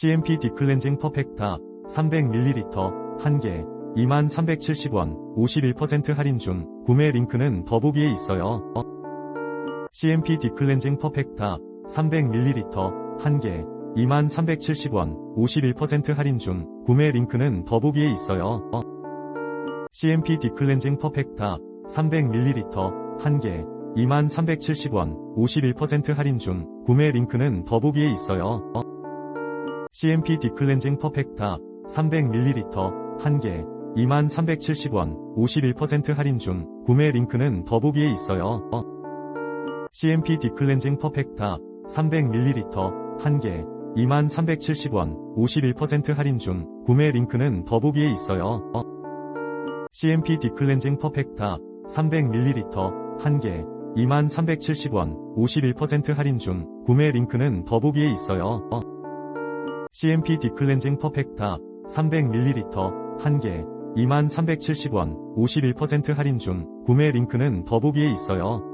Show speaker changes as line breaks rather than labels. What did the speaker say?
CMP 디클렌징 퍼펙타 300ml 1개 2370원 51% 할인 중 구매 링크는 더보기에 있어요. CMP 디클렌징 퍼펙타 300ml 1개 2370원 51% 할인 중 구매 링크는 더보기에 있어요. CMP 디클렌징 퍼펙타 300ml 1개 2370원 51% 할인 중 구매 링크는 더보기에 있어요. CMP 디클렌징 퍼펙타 300ml 1개 2370원 51% 할인 중 구매 링크는 더보기에 있어요. CMP 디클렌징 퍼펙타 300ml 1개 2370원 51% 할인 중 구매 링크는 더보기에 있어요. CMP 디클렌징 퍼펙타 300ml 1개 2370원 51% 할인 중 구매 링크는 더보기에 있어요. CMP 디클렌징 퍼펙타 300ml 1개 2370원 51% 할인 중 구매 링크는 더보기에 있어요.